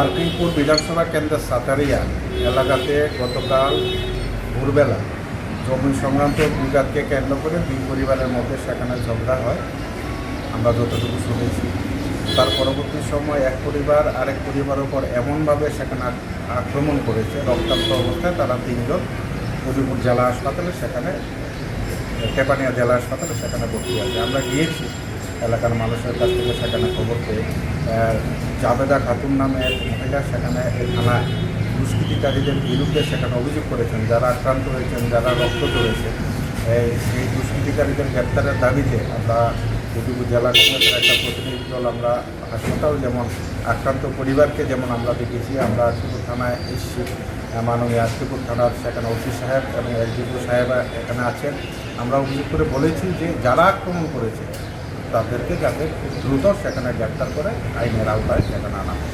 আরকিংপুর বিধানসভা কেন্দ্রের সাতারিয়া এলাকাতে গতকাল ভোরবেলা জমি সংক্রান্ত বিবাদকে কেন্দ্র করে দুই পরিবারের মধ্যে সেখানে ঝগড়া হয়। আমরা যতটুকু শুনেছি। তার পরবর্তী সময় এক পরিবার আরেক পরিবারের ওপর এমনভাবে সেখানে আক্রমণ করেছে। রক্তাক্ত অবস্থায় তারা তিনজন উদয়পুর জেলা হাসপাতালে, সেখানে তেপানিয়া জেলা হাসপাতালে সেখানে ভর্তি আছে। আমরা গিয়েছি। এলাকার মানুষের কাছ থেকে সেখানে খবর পেয়ে জাবেদা খাতুন নামে এক মহিলা সেখানে থানায় দুষ্কৃতিকারীদের বিরুদ্ধে সেখানে অভিযোগ করেছেন, যারা আক্রান্ত হয়েছেন, যারা রক্ত এই, সেই দুষ্কৃতিকারীদের গ্রেপ্তারের দাবিতে আমরা উদয়পুর জেলা কংগ্রেসের একটা প্রতিনিধি দল, আমরা হাসপাতাল যেমন আক্রান্ত পরিবারকে যেমন আমরা দেখেছি, আমরা আশিপুর থানায় এসেছি। মাননীয় আশিপুর থানার সেখানে ওসি সাহেব এবং এসডিপু সাহেব এখানে আছেন। আমরা অভিযোগ করে বলেছি যে যারা আক্রমণ করেছে তাদেরকে যাতে দ্রুত সেখানে গ্রেপ্তার করে আইনের আওতায় সেখানে আনা হয়।